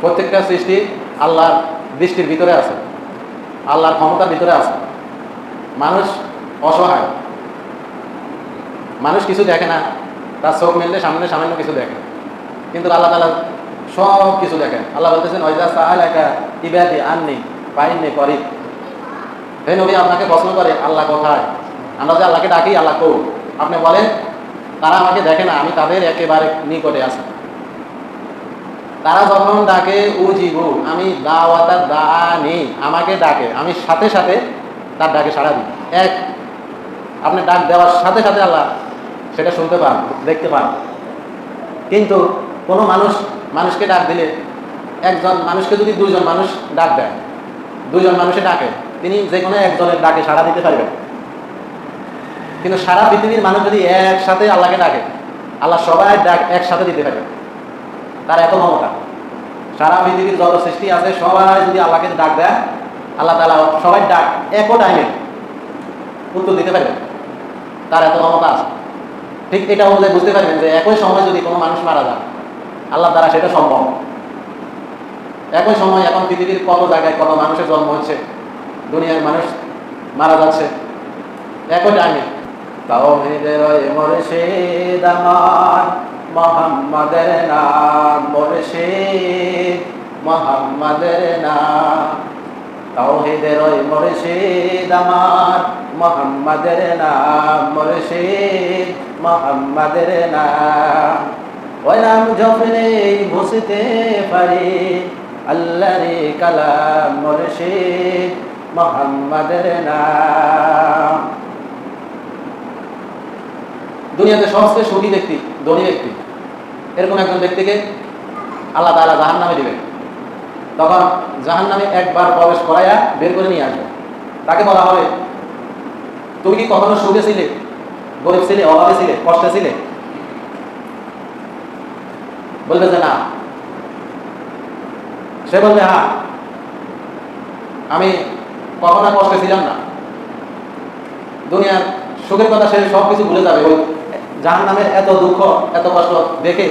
প্রত্যেকটা সৃষ্টি আল্লাহর দৃষ্টির ভিতরে আছে, আল্লাহর ক্ষমতার ভিতরে আছে। মানুষ অসহায়। মানুষ কিছু দেখে না, তার চোখ মিললে সামনে সামান্য কিছু দেখে। কিন্তু আল্লাহ তালা সব কিছু দেখেন। আল্লাহ বলতেছেন ওইজা সাহাল একা ইবাদি আননি পাইনি করি হে নবী, আপনাকে প্রশ্ন করে, আল্লাহ কোথায়? আমরা যে আল্লাহকে ডাকি, আল্লাহ কৌ? আপনি বলেন, তারা আমাকে দেখে না, আমি তাদের একেবারে নিকটে আছি। তারা যখন ডাকে ও জিবু আমি দাওয়াতার দা নেই আমাকে ডাকে। আমি সাথে সাথে তার ডাকে সাড়া দিই। এক, আপনি ডাক দেওয়ার সাথে সাথে আল্লাহ সেটা শুনতে পান, দেখতে পান। কিন্তু কোনো মানুষ মানুষকে ডাক দিলে, একজন মানুষকে যদি দুইজন মানুষ ডাক দেয়, দুইজন মানুষে ডাকে, তিনি যে কোনো একজনের ডাকে সাড়া দিতে পারবেন। কিন্তু সারা পৃথিবীর মানুষ যদি একসাথে আল্লাহকে ডাকে, আল্লাহ সবাই ডাক একসাথে দিতে পারবে তার এত ক্ষমতা। সারা পৃথিবীর যত সৃষ্টি আছে, সবাই যদি আল্লাহকে ডাক দেয়, আল্লাহ তালা সবাই ডাক একও টাইমে উত্তর দিতে পারবে তার এত ক্ষমতা আছে। ঠিক এটা অনুযায়ী বুঝতে পারবেন যে একই সময় যদি কোনো মানুষ মারা যায় আল্লাহ দ্বারা সেটা সম্ভব। একই সময় এখন পৃথিবীর কত জায়গায় কত মানুষের জন্ম হচ্ছে, দুনিয়ার মানুষ মারা যাচ্ছে একই টাইমে তাওহীদের মুর্শিদ আমার মোহাম্মদের নাম মুর্শিদ, মোহাম্মদের নাম তাওহীদের মুর্শিদ আমার, মোহাম্মদের নাম মুর্শিদ, মোহাম্মদের নাম। ওই নাম জপলে বুঝতে পারি, আল্লাহরে কালাম মুর্শিদ, মোহাম্মদের নাম। দুনিয়াতে সবচেয়ে সুখী ব্যক্তি ধনী ব্যক্তি। এরকম একজন ব্যক্তিকে আল্লাহ তাআলা জাহান নামে দিবেন। তখন জাহান নামে একবার প্রবেশ করাইয়া বের করে নিয়ে আসবে। তাকে বলা হবে, তুমি কি কখনো সুখে ছিলে? গরিব ছিলে? অভাবে ছিলে? কষ্টে ছিলে? বলবে যে, না। সে বলবে হ্যাঁ আমি কখনো কষ্টে ছিলাম না। দুনিয়ার সুখের কথা সে সব কিছু ভুলে যাবে। ওই জাহান নামের এত দুঃখ, এত কষ্ট দেখে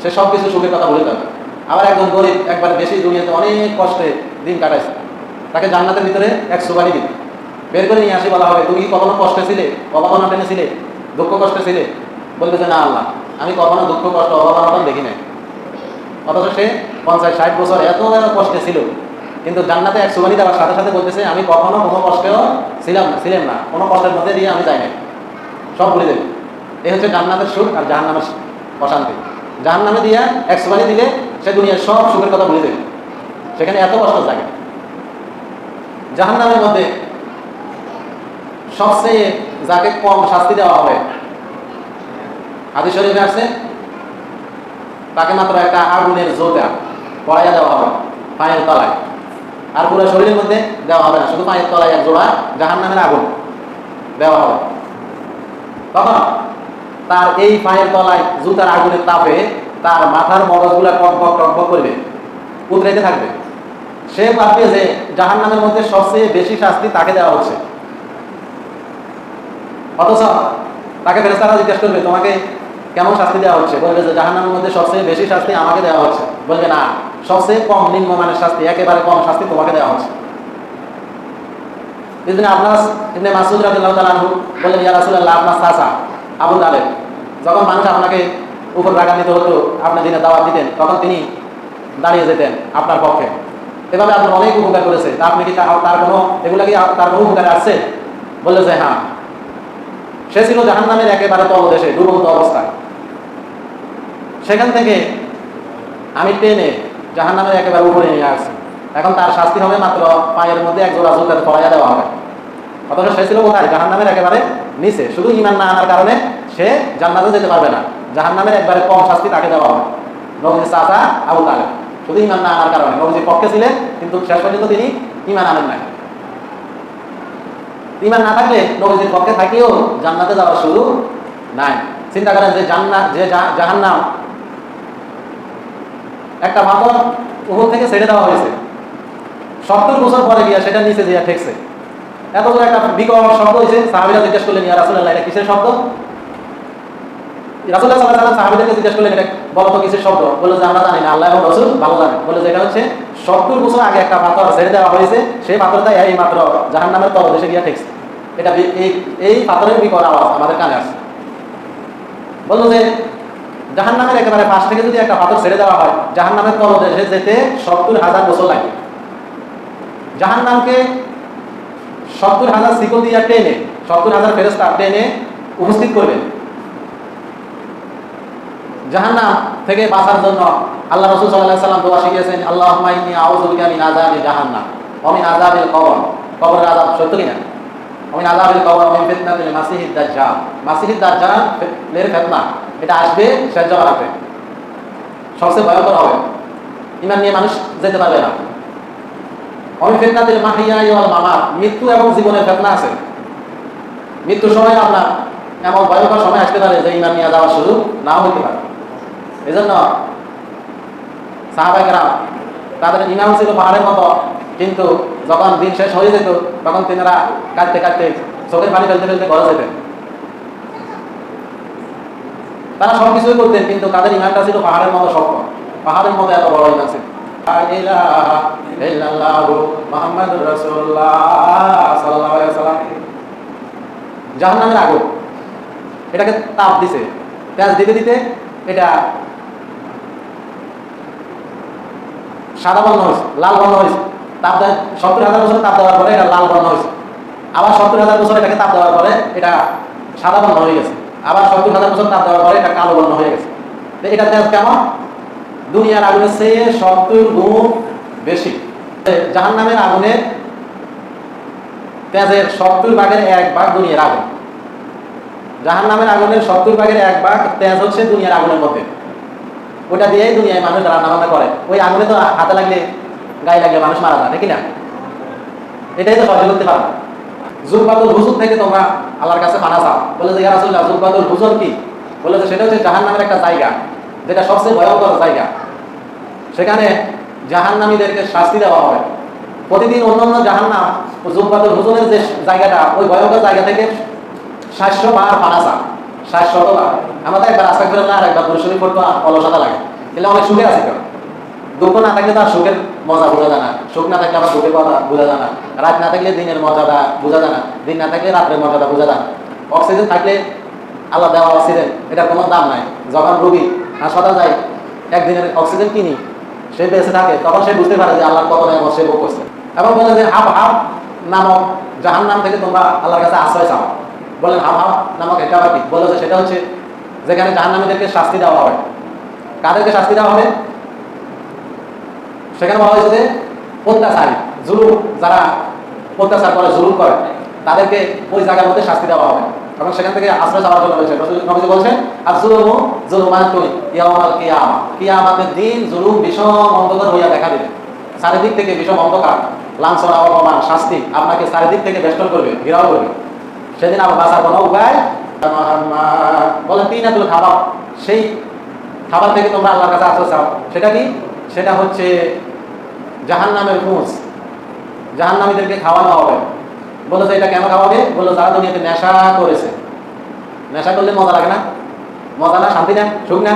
সে সব কিছু সুখের কথা ভুলে যাবে আবার একজন গরিব একবার বেশি দুনিয়াতে অনেক কষ্টে দিন কাটাইছে। তাকে জান্নাতের ভিতরে এক সুবানি দিন বের করে নিয়ে আসি বলা হবে, তুমি কখনো কষ্টে ছিলে? অভাবনা টেনেছিলে দুঃখ কষ্টে ছিলে? বলবে যে না আল্লাহ, আমি কখনো দুঃখ, কষ্ট অভাবনা দেখি নাই। অথচ সে পঞ্চাশ, ষাট বছর এত কষ্টে ছিল। কিন্তু জান্নাতে এক সুবানি দেওয়ার সাথে সাথে বলতেছে, আমি কখনো কোনো কষ্টেও ছিলাম না ছিলাম না। কোনো কষ্টের মধ্যে দিয়ে আমি যাই নাই সব ভুলে দেবে। এই হচ্ছে জান্নাতের সুখ আর জাহান নামের অশান্তি। জাহান নামে দিয়ে এক সুবানি দিলে সে দুনিয়ার সব সুখের কথা ভুলে দেবে। সেখানে এত কষ্ট থাকে জাহান নামের মধ্যে সবচেয়ে যাকে কম শাস্তি দেওয়া হবে, হাদিস শরীফে আসছে, তাকে মাত্র একটা আগুনের জোতা পড়াইয়া দেওয়া হবে পায়ের তলায়। আর পুরো শরীরের মধ্যে দেওয়া হবে না, শুধু পায়ের তলায় এক জোড়া জাহান নামের আগুন দেওয়া হবে। তখন তার এই পায়ের তলায় জুতার আগুনের তাপে তার মাথার মগজগুলা টকবক টকবক করবে, উতরাইতে থাকবে। সে ভাববে যে জাহান নামের মধ্যে সবচেয়ে বেশি শাস্তি তাকে দেওয়া হচ্ছে। অথচ তাকে ফেরেস্তারা জিজ্ঞেস করবে, তোমাকে কেমন শাস্তি দেওয়া হচ্ছে? বলবে যে, জাহান্নামের মধ্যে সবচেয়ে বেশি শাস্তি আমাকে দেওয়া হচ্ছে। বলবে, না, সবচেয়ে কম নিম্নমানের শাস্তি, একেবারে কম শাস্তি তোমাকে দেওয়া হচ্ছে। ইবনে মাসুদ রাদিয়াল্লাহু তাআলা ইয়া রাসূলুল্লাহ, আপনার চাচা আবু তালেব যখন মানুষ আপনাকে উপর রাগান্বিত হতো, আপনি দিনে দাওয়াত দিতেন, তখন তিনি দাঁড়িয়ে যেতেন আপনার পক্ষে। এভাবে আপনি অনেক উপকার করেছে। আপনি কি তার কোনো এগুলা কি তার কোনো উপকারে আসছে? বললে যে হ্যাঁ। সে ছিল জাহান্নামের একেবারে তলদেশে ডুবন্ত অবস্থায়। সেখান থেকে আমি টেনে জাহান্নামের একেবারে উপরে নিয়ে আসছি। এখন তার শাস্তি হবে মাত্র পায়ের মধ্যে এক জোড়া জুতাতে পড়াইয়া দেওয়া হবে। অথচ সে ছিল কোথায়? জাহান্নামের একেবারে নিচে। শুধু ইমান না আনার কারণে সে জান্নাতে যেতে পারবে না। জাহান্নামের একবারে কম শাস্তি তাকে দেওয়া হবে নবজির চাচা আবু তালেব। শুধু ইমান না আনার কারণে। নবজির পক্ষে ছিলেন, কিন্তু শেষ পর্যন্ত তিনি ইমান আনেন নাই। ইমান না থাকলে নবজির পক্ষে থাকিও জান্নাতে যাওয়ার শুরু নাই। চিন্তা করেন যে জান্নাত যে জা- জাহান্নাম একটা পাথর উপর থেকে ছেড়ে দেওয়া হয়েছে। সত্তর বছর পরে গিয়া সেটা নিচে যে ঠেকছে। এত বড় একটা বিকট শব্দ হয়েছে সাহাবিরা জিজ্ঞেস করলেন, ইয়া এটা কিসের শব্দ? সাহাবিদেরকে জিজ্ঞেস করলেন, এটা কিছু শব্দ? যে, আমরা জানি না, আল্লাহ এবং ভালো জানে যে, এটা হচ্ছে সত্তর বছর আগে একটা পাথর ছেড়ে দেওয়া হয়েছে, সেই পাথরটা এই মাত্র ঠেকছে। এটা এই এই পাথরের আওয়াজ আমাদের কানে আসছে। বলল যে জাহান নামের একেবারে পাশ থেকে যদি একটা পাথর ছেড়ে দেওয়া হয় জাহান যেতে সত্তর হাজার বছর লাগে। জাহান নামকে সত্তর হাজার শিকল দিয়া টেনে, সত্তর হাজার ফেরস্তা টেনে উপস্থিত করবে জাহান্নাম থেকে বাঁচার জন্য আল্লাহ রসুল সাল্লাহ সাল্লাম দোয়া শিখিয়েছেন আল্লাহ মাইনি আউজুবিকা মিন আযাবি জাহান্নাম অমিন আযাবিল কবর। কবরের আযাব সত্য কিনা? অমিন আযাবিল কবর অমিন ফিতনাতিল মাসিহিদ দাজ্জাল। মাসিহিদ দাজ্জাল এর ফিতনা, এটা আসবে শেষ জামানাতে। সবচেয়ে ভয়ঙ্কর হবে। ইমান নিয়ে মানুষ যেতে পারবে না। অমিন ফিতনাতিল মাহিয়া ওয়াল মামাত মৃত্যু এবং জীবনের ফিতনা আছে। সময় আপনার এমন ভয়ঙ্কর সময় আসতে পারে যে ইমান নিয়ে যাওয়ার সুযোগ পারে। এই জন্য সাহাবাহিকরা তাদের ইমাম ছিল পাহাড়ের মতো, কিন্তু যখন দিন শেষ হয়ে যেত, তখন তিনারা কাটতে কাটতে চোখের পানি ফেলতে ফেলতে ঘরে যেতেন। তারা সব কিছুই করতেন, কিন্তু তাদের ইমানটা ছিল পাহাড়ের মতো শক্ত পাহাড়ের মতো এত বড় ইমান ছিল। জাহান্নামের আগুন এটাকে তাপ দিছে। পেঁয়াজ দিতে দিতে এটা সাদা বর্ণ হয়েছে, লাল বর্ণ হয়েছে। তাপ দেয় সত্তর হাজার বছর তাপ দেওয়ার পরে এটা লাল বর্ণ হয়েছে। আবার সত্তর হাজার বছর এটাকে তাপ দেওয়ার পরে এটা সাদা বর্ণ হয়ে গেছে। আবার সত্তর হাজার বছর তাপ দেওয়ার পরে এটা কালো বর্ণ হয়ে গেছে। এটা তেজ কেমন? দুনিয়ার আগুনের চেয়ে সত্তর গুণ বেশি। জাহান নামের আগুনের তেজের সত্তর ভাগের এক ভাগ দুনিয়ার আগুন। জাহান নামের আগুনের সত্তর ভাগের এক ভাগ তেজ হচ্ছে দুনিয়ার আগুনের মধ্যে। ওটা দিয়েই দুনিয়ায় মানুষ রান্না বান্না করে। ওই আগুনে তো হাতে লাগলে, গায়ে লাগলে মানুষ মারা যায়, নাকি না? এটাই তো সহ্য করতে পারো জুলবাদুল হুজুর থেকে তোমরা আল্লাহর কাছে মানা চাও। বলে যে ইয়ারাসুল্লাহ জুলবাদুল হুজুর কি? বলে যে, সেটা হচ্ছে জাহান নামের একটা জায়গা। যেটা সবচেয়ে ভয়ঙ্কর জায়গা। সেখানে জাহান্নামীদেরকে শাস্তি দেওয়া হবে প্রতিদিন অন্যান্য জাহান্নাম জুলবাদুল হুজুরের যে জায়গাটা, ওই ভয়ঙ্কর জায়গা থেকে সাতশো বার পানাসা ষাট শতবার আমরা তো একবার আশা করে না একবার পরিশ্রমী করতে অলসতা লাগে। তাহলে অনেক সুখে আছে কেউ? দুঃখ না থাকলে তো আর সুখের মজা বোঝা যায় না। সুখ না থাকলে আবার দুঃখের কথা বোঝা যায় না। রাত না থাকলে দিনের মজাটা বোঝা যায় না। দিন না থাকলে রাত্রের মজাটা বোঝা যায় অক্সিজেন থাকলে আল্লাহ দেওয়া অক্সিজেন, এটার কোনো দাম নাই। যখন রুগী হাসপাতাল যায় একদিনের অক্সিজেন কিনি, সে বেঁচে থাকে, তখন সে বুঝতে পারে যে আল্লাহর কত নেমত সে ভোগ করছে। এবং বলে যে হাফ হাফ নামক জাহান নাম থেকে তোমরা আল্লাহর কাছে আশ্রয় চাও। বললেন হাফ হাফ নামক এটা আবার কি? বলল যে সেটা হচ্ছে যেখানে জাহান নামীদেরকে শাস্তি দেওয়া হবে। কাদেরকে শাস্তি দেওয়া হবে? সেখানে বলা হয়েছে যে অত্যাচারী, জুলুম, যারা অত্যাচার করে, জুলুম করে, তাদেরকে ওই জায়গার মধ্যে শাস্তি দেওয়া হবে। এবং সেখান থেকে আশ্রয় চাওয়ার জন্য বলেছে নবীজি বলছেন আর জুলুম জুলুমান তুই ইয়ামাল কিয়ামা। কিয়ামাতের দিন জুলুম বিষম অন্ধকার হইয়া দেখা দেবে। চারিদিক থেকে বিষম অন্ধকার, লাঞ্ছনা, অপমান, শাস্তি আপনাকে চারিদিক থেকে বেষ্টন করবে, ঘেরাও করবে। সেদিন আবার বাঁচার কোনো উপায় বলেন তিন আতুল খাবার। সেই খাবার থেকে তোমরা আল্লাহর কাছে আশ্রয় চাও। সেটা কি? সেটা হচ্ছে জাহান নামের খুঁজ জাহান নামীদেরকে খাওয়ানো হবে। বলো যে এটা কেন খাওয়াবে বলল যারা দুনিয়াতে নেশা করেছে। নেশা করলে মজা লাগে না? মজা না, শান্তি না, সুখ না?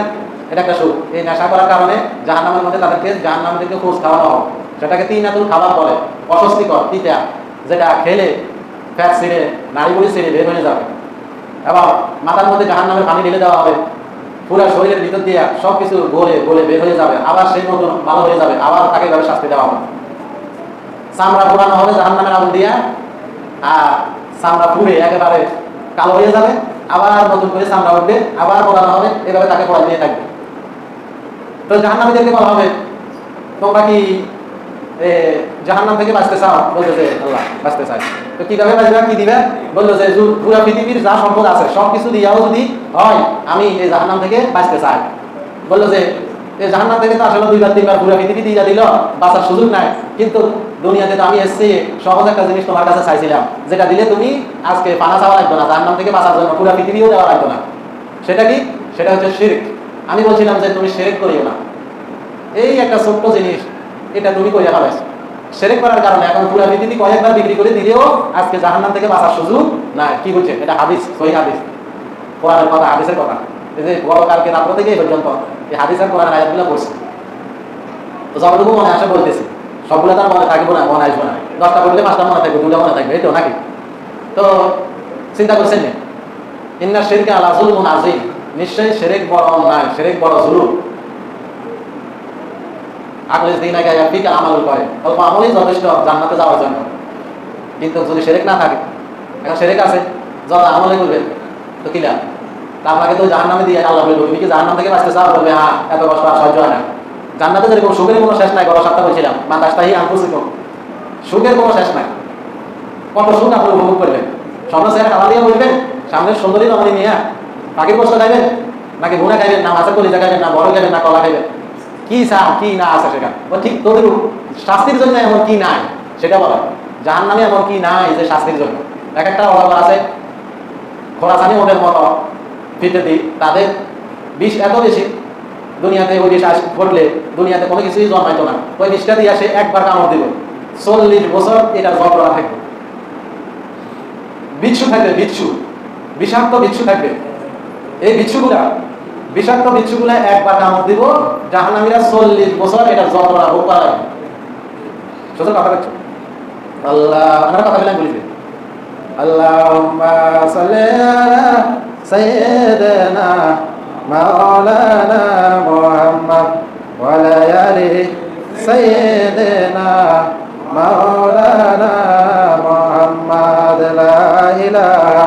এটা একটা সুখ। এই নেশা করার কারণে জাহান নামের মধ্যে তাদেরকে জাহান নামীদেরকে খোঁজ খাওয়ানো হবে সেটাকে তিন আতুল খাবার বলে, অস্বস্তিকর, তিতা, যেটা খেলে ফ্যাট ছিঁড়ে নারী বুড়ি ছিঁড়ে বের হয়ে যাবে। এবং মাথার মধ্যে জাহান নামের পানি ঢেলে দেওয়া হবে। পুরো শরীরের ভিতর দিয়ে সব কিছু গলে গলে বের হয়ে যাবে। আবার সেই মতো ভালো হয়ে যাবে। আবার তাকে এভাবে শাস্তি দেওয়া হবে। চামড়া পোড়ানো হবে জাহান নামের আগুন দিয়া। আর চামড়া পুড়ে একেবারে কালো হয়ে যাবে, আবার নতুন করে চামড়া উঠবে, আবার পোড়ানো হবে, এভাবে তাকে পড়া দিয়ে থাকবে। তো জাহান নামীদেরকে বলা হবে, তোমরা কি জাহান নাম থেকে বাঁচতে চাও? বলল যে, আল্লাহ, বাঁচতে চাই। তো কীভাবে বাঁচবে, কি দিবে? বলল যে পুরো পৃথিবীর যা সম্পদ আছে সব কিছু দিয়াও যদি হয়, আমি এই জাহান নাম থেকে বাঁচতে চাই। বলল যে থেকে তো আসলে দুইবার, তিনবার পুরো পৃথিবী দিয়ে দিল, বাঁচার সুযোগ নাই। কিন্তু দুনিয়াতে তো আমি এসছি, সহজ একটা জিনিস তোমার কাছে চাইছিলাম, যেটা দিলে তুমি আজকে পানা চাওয়া লাগবে না থেকে বাঁচার জন্য পুরো পৃথিবীও দেওয়া লাগবে না। সেটা কি? সেটা হচ্ছে আমি বলছিলাম যে তুমি শিরিক করিও না। এই একটা ছোট্ট জিনিস, এটা তুমি কইয়া ফেলাইছ। সেরেক করার কারণে এখন পুরা পৃথিবী কয়েকবার বিক্রি করে দিলেও আজকে জাহান্নাম থেকে বাঁচার সুযোগ নাই। কি বলছে এটা হাদিস, সহি কোরআনের কথা, হাদিসের কথা। এই যে বড় কালকে রাত্র থেকে এই পর্যন্ত। এই হাদিসের কোরআন আয়াতগুলো তো যতটুকু মনে আসে বলতেছি। সবগুলো তার মনে থাকব না, মনে আসব না। দশটা পড়লে পাঁচটা মনে থাকবে, দুটা মনে থাকবে নাকি? তো চিন্তা করছেন ইন্না শেরকে আজিম নিশ্চয়ই শেরেক বড় অন্যায়, শেরেক বড় জুলুম। আগলে দিন আগে ফিকা আমল করে অল্প আমলই যথেষ্ট জান্নাতে যাওয়ার জন্য। কিন্তু যদি শেরেক না থাকে, এখন শেরেক আছে, যত আমলে করবেন, তো কি লাভ? তা আপনাকে তো জাহান নামে দিয়ে আল্লাহ বলব তুমি কি জাহান নাম থেকে বাঁচতে চাও? বলবে হ্যাঁ এত কষ্ট আর সহ্য হয় না। জান্নাতে যেরকম সুখের কোনো শেষ নাই গত সপ্তাহ বলছিলাম মা দাসটাহি আনপুসিত সুখের কোনো শেষ নাই। কত সুখ আপনি উপভোগ করবেন। সামনে চেহারা কালা দিয়ে বলবেন সামনের সুন্দরী রমণী নিয়ে পাখির কষ্ট খাইবেন নাকি ভুনা খাইবেন না মাছের কলিজা খাইবেন না বড় খাইবেন না কলা খাইবেন কি চান কি না আছে সেটা? ও ঠিক তোদের শাস্তির জন্য এমন কি নাই? সেটা বলা। জাহান নামে এমন কি নাই যে শাস্তির জন্য? এক একটা অভাব আছে, খোরাসানি ওদের মতো। দিই তাদের বিষ এত বেশি, দুনিয়াতে ওই বিষ ঘটলে দুনিয়াতে কোনো কিছুই জন্মাইতো না। ওই বিষটা দিয়ে আসে একবার কামড় দিল চল্লিশ বছর এটা জবরা থাকবে। বিচ্ছু থাকবে, বিচ্ছু। বিষাক্ত বিচ্ছু থাকবে। এই বিচ্ছুগুলা, বিষাক্ত বিচ্ছুগুলা একবার কামড় দিব, জাহান্নামীরা চল্লিশ বছর এটা জবরা করা সুতরাং কথা আল্লাহ আপনারা কথা বলেন বলিবে আল্লাহুম্মা সাল্লি আলা সাইয়্যিদিনা মাওলানা মুহাম্মদ ওয়া আলা আলি সাইয়্যিদিনা মাওলানা মুহাম্মদ লা ইলাহা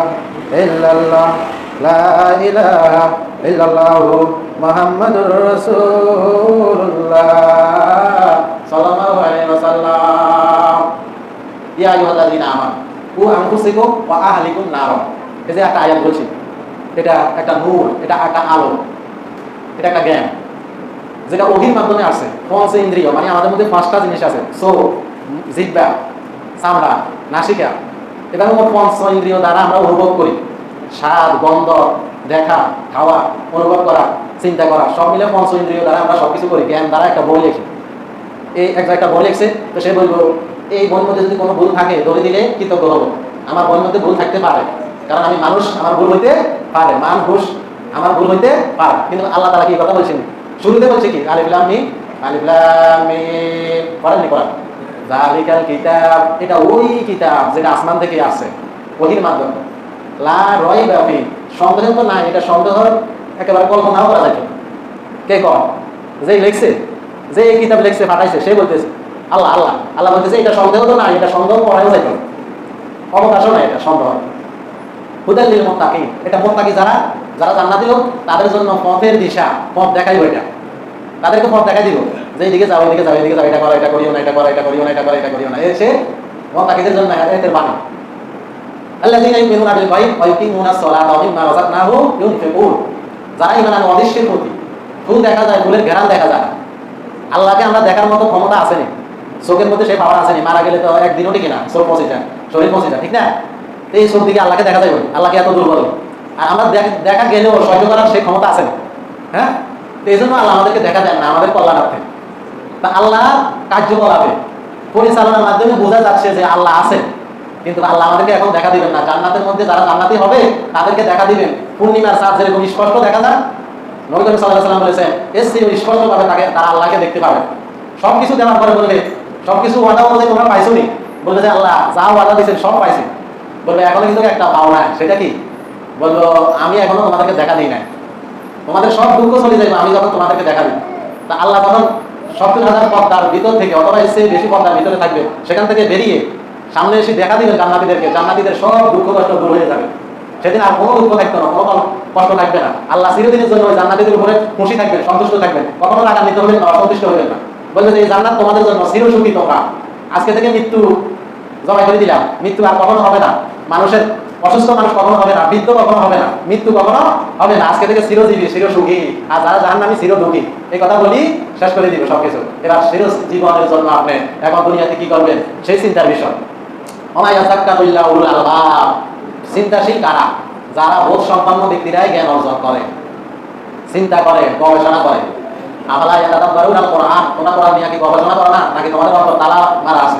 ইল্লাল্লাহ লা ইলাহা ইল্লাল্লাহ মুহাম্মাদুর রাসূলুল্লাহ সাল্লাল্লাহু আলাইহি ওয়াসাল্লাম ইয়া আইয়ুহাল্লাযীনা আমানু কু আনফুসিকুম ওয়া আহলিকুম নার এই যে একটা আয়াত বলছি এটা একটা নূর, এটা একটা আলো, এটা একটা জ্ঞান। যেটা অহির মাধ্যমে আসে পঞ্চ ইন্দ্রিয় মানে আমাদের মধ্যে পাঁচটা জিনিস আছে সো জিব্বা চামড়া, নাসিকা। এটা মোট পঞ্চ ইন্দ্রিয় দ্বারা আমরা অনুভব করি? স্বাদ, গন্ধ, দেখা, খাওয়া, অনুভব করা, চিন্তা করা, সব মিলে পঞ্চ ইন্দ্রিয় দ্বারা আমরা সবকিছু করি? জ্ঞান দ্বারা একটা বই লিখি। এই এক একটা বই লিখছে, তো সে বলব এই বইয়ের মধ্যে যদি কোনো ভুল থাকে, ধরে দিলে কৃতজ্ঞ হব। আমার বইয়ের মধ্যে ভুল থাকতে পারে। কারণ আমি মানুষ, আমার ভুল হইতে পারে। মান ঘুষ আমার ভুল হইতে পারে। কিন্তু আল্লাহ তালা কি কথা বলছেন? শুরুতে বলছে কি? আলিফলাম আলিফলাম পড়েননি কোরআন জালিকাল কিতাব, এটা ওই কিতাব যেটা আসমান থেকে আসছে ওহির মাধ্যমে। লা রয় ব্যাপী সন্দেহ তো নাই, এটা সন্দেহ একেবারে কল্পনাও করা যায় কে কর যে লিখছে যে এই কিতাব লিখছে পাঠাইছে সে বলতেছে, আল্লাহ আল্লাহ। আল্লাহ বলতেছে, এটা সন্দেহ তো না এটা সন্দেহ করাও যায় অবকাশও নাই এটা সন্দেহ হুদাল্লিল মোত্তাকি এটা মোত্তাকি যারা? যারা লোক তাদের জন্য পথের দিশা, পথ দেখাইব এটা। তাদেরকে পথ দেখাই দিব। যে যাও, এদিকে যাও এদিকে যাও, এটা করো, এটা করিও না, এটা করো, এটা করিও না, এটা করো, এটা করিও না। এসে মোত্তাকিদের জন্য বাণী। আল্লাযীনা ইউমিনুনা বিল ওয়া ইউকিমুনা আস-সালাতা ওয়া মিম্মা রাযাকনাহুম ইউনফিকুন। যারা ঈমান আনে অদৃশ্যের প্রতি ফুল দেখা যায় ফুলের ঘেরান দেখা যায় আল্লাহকে আমরা দেখার মতো ক্ষমতা আসেনি চোখের মধ্যে সেই পাওয়ার আসেনি মারা গেলে তো একদিনও টিকে না, চোখ পৌঁছে যায়, শরীর পৌঁছে যায়, ঠিক না? এই চোখ দিকে আল্লাহকে দেখা যায় বলে আল্লাহকে এত দুর্বল। আর আমরা দেখা গেলেও সহ্য করার সেই ক্ষমতা আছে হ্যাঁ? এই জন্য আল্লাহ আমাদেরকে দেখা দেন না, আমাদের কল্যাণার্থে তা আল্লাহ কার্যকলাপে পরিচালনার মাধ্যমে বোঝা যাচ্ছে যে আল্লাহ আছেন। কিন্তু আল্লাহ আমাদেরকে এখন দেখা দিবেন না। জান্নাতের মধ্যে যারা জান্নাতি হবে, তাদেরকে দেখা দিবেন। পূর্ণিমার চাঁদ যেরকম স্পষ্ট দেখা যায়, নবী করিম সাল্লাহ সাল্লাম বলেছেন এসছি স্পষ্ট পাবে তাকে তারা আল্লাহকে দেখতে পাবে। সব কিছু দেওয়ার পরে বলবে সব কিছু ওয়াদা অনুযায়ী তোমরা পাইছো নি? বলবে যে, আল্লাহ যা ওয়াদা দিয়েছেন সব পাইছি। বলবে এখনও কিন্তু একটা পাও না সেটা কি? বলল, আমি এখনও তোমাদেরকে দেখা দিই নাই। তোমাদের সব দুঃখ চলে যাবে আমি যখন তোমাদেরকে দেখা দিই তা আল্লাহ তখন সত্তর হাজার পর্দার ভিতর থেকে, অথবা এসে বেশি পর্দার ভিতরে থাকবে, সেখান থেকে বেরিয়ে সামনে এসে দেখা দিবেন জান্নাতিদেরকে। জান্নাতিদের সব দুঃখ কষ্ট দূর হয়ে যাবে। সেদিন আর কোনো দুঃখ থাকবে না, কোনো কষ্ট থাকবে না। আল্লাহ চিরদিনের জন্য ওই জান্নাতিদের উপরে খুশি থাকবেন, সন্তুষ্ট থাকবেন। কখনো রাগান্বিত হবেন না, অসন্তুষ্ট হবেন না। বলবে যে, এই জান্নাত তোমাদের জন্য চির সুখী তোমরা। আজকে থেকে মৃত্যু জবাই করে দিলাম। মৃত্যু আর কখনো হবে না। মানুষের অসুস্থ মানুষ কখনো হবে না, বৃদ্ধ কখনো হবে না। মৃত্যু কখনো হবে না। আজকে থেকে চিরজীবী চির সুখী আর যারা জাহান নামি চির দুঃখী এই কথা বলি, শেষ করে দিবে সবকিছু। এবার চির জীবনের জন্য আপনি এখন দুনিয়াতে কি করবেন? সেই চিন্তার বিষয়। চিন্তাশীল কারা? যারা বোধ সম্পন্ন ব্যক্তিরাই জ্ঞান অর্জন করে। চিন্তা করে, গবেষণা করে। গবেষণা করো না? নাকি তোমাদের তালা মারা আছে?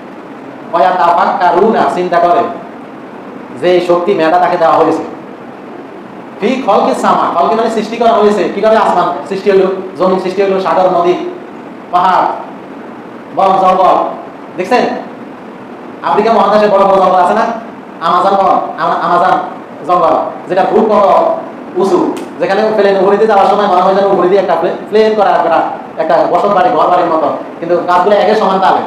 ওয়া চিন্তা করে যে শক্তি মেধা তাকে দেওয়া হয়েছে। ফি খলকি সামা মানে সৃষ্টি করা হয়েছে। কীভাবে আসমান সৃষ্টি হলো? জমি সৃষ্টি হলো, সাগর, নদী, পাহাড়, বন, জঙ্গল। দেখছেন? আফ্রিকা মহাদেশে বড় বড় জঙ্গল আছে না? আমাজন বন, আমা- আমাজন জঙ্গল, যেটা খুব বড়, উঁচু। যেখানে প্লেন উপরে যাওয়ার সময় মনে হয় যেন উপরে দিয়ে একটা প্লেন করা একটা বসত বাড়ি ঘর বাড়ির মতো। কিন্তু গাছগুলো একে সমান তালে,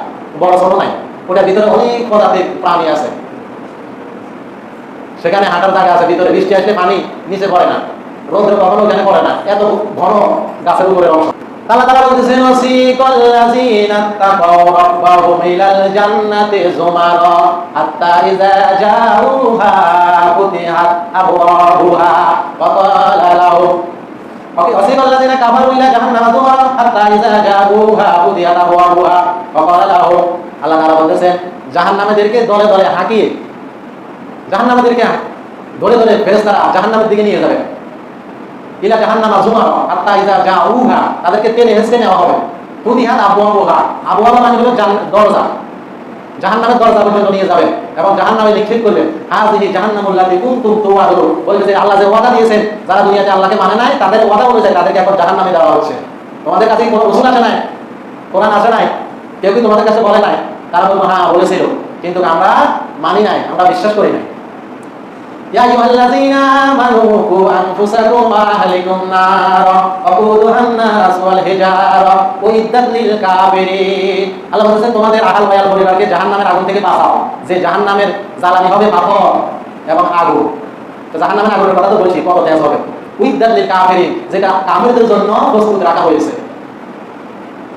বড় ছোট নাই। ওটার ভিতরে অনেক পদার্থিক প্রাণী আছে। সেখানে হাঁটার জায়গা আছে, ভিতরে বৃষ্টি আসলে পানি নিচে পড়ে না। রোদ্রে কখনো ওখানে পড়ে না। এত ঘন গাছের উপরে অংশ। তালা তালা বলতেছেন আল্লাহ তাআলা বলতেছেন, জাহান্নামীদেরকে দলে দলে হাঁকিয়ে, জাহান্নামীদেরকে ধরে ধরে ফেরেশতারা জাহান্নামের দিকে নিয়ে যাবে। ইলা জাহান্নামা জুমার, হাত্তা ইজা জাউহা, তাদেরকে টেনে হেসে নেওয়া হবে। ফুদিহাত আবওয়াবুহা আবওয়াবা মানে হলো দরজা। জাহান্নামের দরজা পর্যন্ত নিয়ে যাবে এবং জাহান্নামে নিক্ষেপ করবে। হাযিহি জাহান্নামুল্লাতী কুনতুম তুআদুন বলবে যে আল্লাহ যে ওয়াদা দিয়েছেন, যারা দুনিয়াতে আল্লাহকে মানে নাই, তাদের ওয়াদা অনুযায়ী তাদেরকে এখন জাহান নামে দেওয়া হচ্ছে। তোমাদের কাছে কোনো রসুল আসে নাই? কোরআন আসে নাই? কেউ কি তোমাদের কাছে বলে নাই? তারা বলবো হ্যাঁ বলেছিল কিন্তু আমরা মানি নাই আমরা বিশ্বাস করি নাই يا أيها الذين آمنوا قوا أنفسكم وأهلكم نارا وقودها الناس والحجارة أعدت للكافرين আল্লাহ বলছেন তোমাদের আহাল বায়াল পরিবারকে জাহান্নামের আগুন থেকে বাঁচাও যে জাহান্নামের জ্বালানি হবে পাথর এবং আগুন তো জাহান্নামের আগুনের কথা তো বলছি কত তেজ হবে উইদ্দাত লিল কাফিরিন যেটা কাফিরদের জন্য প্রস্তুত রাখা হয়েছে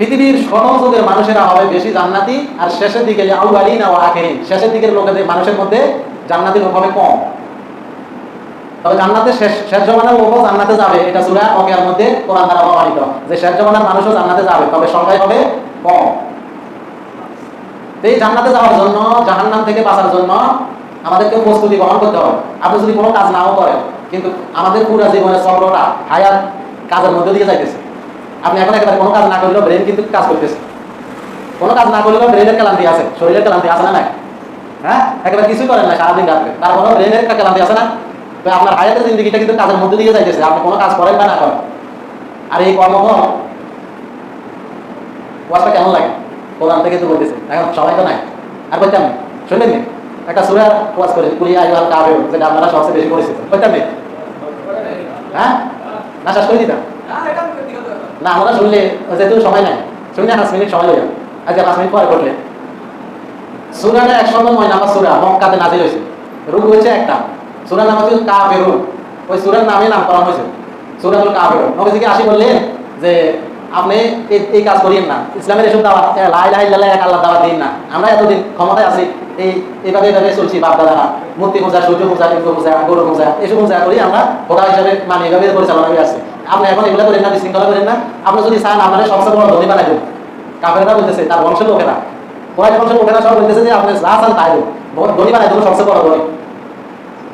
পৃথিবীর যুগের মানুষেরা হবে বেশি জান্নাতি, আর শেষের দিকে আউয়ালিন ও আখিরিন, শেষের দিকের লোকেদের মানুষের মধ্যে জান্নাতি লোক হবে কম। তবে জান্নাতে শেষ শেষ জমানার লোকও জান্নাতে যাবে, এটা সূরা ওয়াকিয়ার মধ্যে কোরআন দ্বারা প্রমাণিত। যে শেষ জমানার মানুষও জান্নাতে যাবে, তবে সংখ্যায় হবে কম। এই জান্নাতে যাওয়ার জন্য, জাহান্নাম থেকে বাঁচার জন্য আমাদেরকে প্রস্তুতি গ্রহণ করতে হবে। আপনি যদি কোনো কাজ নাও করেন, কিন্তু আমাদের পুরো জীবনের চক্রটা হায়াত কাজের মধ্যে দিয়ে যাইতেছে। আপনি এখন একেবারে কোনো কাজ না করলেও ব্রেন কিন্তু কাজ করতেছে। কোনো কাজ না করলেও ব্রেনের ক্লান্তি আছে। শরীরের ক্লান্তি আছে না হ্যাঁ? একেবারে কিছুই করেন না সারাদিন রাত্রে। তারপরেও ব্রেনের ক্লান্তি আছে না? তো আপনার হায়াতের জিন্দগিটা কিন্তু কাজের মধ্যে দিয়ে যাইতেছে। আপনি কোনো কাজ করেন বা না করেন। আর এই কর্মফল ওয়াজটা কেমন লাগে? কোরআন থেকে তো বলতেছে। এখন সবাই তো নাই। আর বলতাম শুনলেন? একটা সুরার ওয়াজ করে কুলি আইওয়াল কাবেও যেটা আপনারা সবচেয়ে বেশি করেছে বলতাম? হ্যাঁ? না শেষ করে দিতাম? না আমরা শুনলে যেহেতু সময় নাই। শুনলে পাঁচ মিনিট সময় হয়ে আজকে পাঁচ মিনিট পরে করলে সুরাটা একশো নয় নাম্বার সুরা মক্কাতে নাজিল হয়েছে। রূপ হয়েছে একটা। সুরার নাম হচ্ছে কাফেরুন। ওই সুরার নামে নামকরণ হয়েছে। সুরাতুল কাফেরুন। নবীজিকে আসি বললেন যে আপনি এই- কাজ করিয়েন না। ইসলামের এসব এ, লাই লাই লাল্লাহ এক আল্লাহ দাওয়াত দিন না। আমরা এতদিন ক্ষমতায় আছি এই এইভাবে এইভাবে চলছি বাপ দাদারা মূর্তি পূজা সূর্য পূজা লিঙ্গ পূজা গরু পূজা এসব পূজা করি আমরা। খোদা হিসাবে মানে এইভাবে পরিচালনা করে আসছি। আপনি এখন এগুলো করেন না, বিশৃঙ্খলা করেন না। আপনি যদি চান, আপনার সবচেয়ে বড় ধনী বানাই দেন কাফেরা বলতেছে, তার বংশের লোকেরা। বংশের লোকেরা সব বলতেছে যে, আপনি যা চান তাই ধনী বানাই দেবো সবচেয়ে বড় ধনী।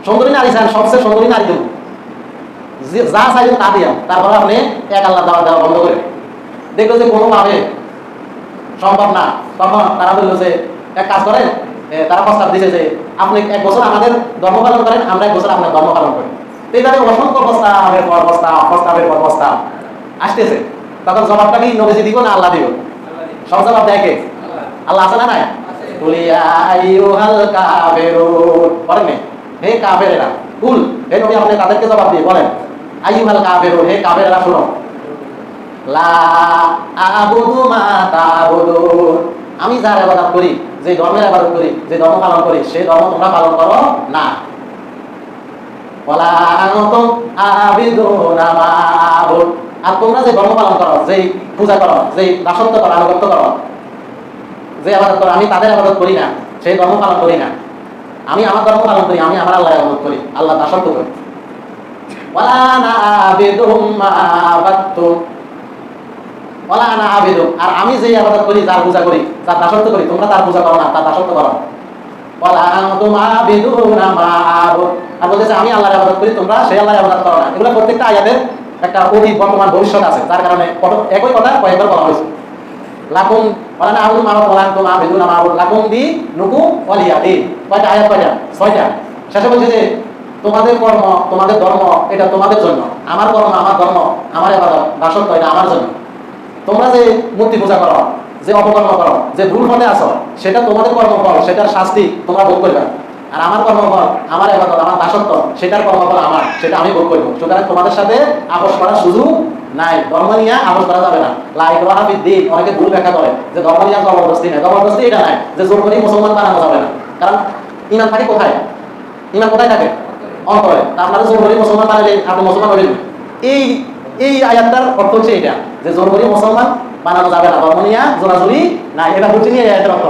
সুন্দরী নারী চান, সবচেয়ে সুন্দরী নারী যে- চাইবেন তা দিয়া তারপরে আপনি এক আল্লাহ দেওয়া দেওয়া বন্ধ করে দেখল যে কোনোভাবে সম্ভব না। তখন তারা বলল যে, এক কাজ করেন তারা প্রস্তাব দিছে যে, আপনি এক বছর আমাদের ধর্ম পালন করেন, আমরা এক বছর আপনার ধর্ম পালন করি। তো অসংখ্য প্রস্তাবের পর প্রস্তাব, প্রস্তাবের পর প্রস্তাব। আসতেছে। তখন জবাবটা কি নবীজি দিব না আল্লাহ দিব? সব জবাব দেখে আল্লাহ আছে না নাই? দিয়ে আবুদু আমি যার ইবাদত করি, যে ধর্মের ইবাদত করি, যে ধর্ম পালন করি সেই ধর্ম তোমরা পালন করো না। আর তোমরা যে ধর্ম পালন করো পূজা করো দাসত্ব করো, আনুগত্য করো, যে আবাদত করো, আমি তাদের আবাদত করি না, সেই ধর্ম পালন করি না। আমি আমার ধর্ম পালন করি, আমি আমার আল্লাহর আবাদত করি, আল্লাহ দাসত্ব করি আনা আবিদুম আর আমি যেই আবাদত করি, যার পূজা করি, যার দাসত্ব করি, তোমরা তার পূজা করো না, তার দাসত্ব করো। আমি ইবাদত করি, তোমরা সেই ইবাদত করো না। এগুলো প্রত্যেকটা একটা বর্তমান ভবিষ্যৎ আছে কারণে একই কথা কয়েকবার বলা হয়েছে। লাকুম মা মা লাকুম দি নুকু দিন কয়টা আয়াত, কয়টা? ছয়টা। শেষে বলছে যে, তোমাদের কর্ম, তোমাদের ধর্ম, এটা তোমাদের জন্য। আমার কর্ম, আমার ধর্ম, আমার ইবাদত দাসত্ব, এটা আমার জন্য। তোমরা যে মূর্তি পূজা করো যে অপকর্ম করো, যে ভুল পথে আসো সেটা তোমাদের কর্মফল, সেটার শাস্তি তোমরা ভোগ করবে। আর আমার কর্মফল, আমার এবাদত, আমার দাসত্ব, সেটার কর্মফল আমার, সেটা আমি ভোগ করব। সুতরাং তোমাদের সাথে আপোষ করার সুযোগ নাই। ধর্ম নিয়ে আপোষ করা যাবে না। লাইক দিন, অনেকে ভুল ব্যাখ্যা করে যে ধর্ম নিয়ে জবরদস্তি নেই। জবরদস্তি এটা নাই যে জোর করে মুসলমান বানানো যাবে না। কারণ ইমান থাকে কোথায়? ইমান কোথায় থাকে? অন্তরে। আপনারা জোর করে মুসলমান বানালে আপনি মুসলমান হবেন এই এই আয়াতটার অর্থ হচ্ছে এটা, যে জোর করে মুসলমান বানানো যাবে না বা মনিয়া জোরাজুরি না এটা হচ্ছে এই আয়াতের অর্থ।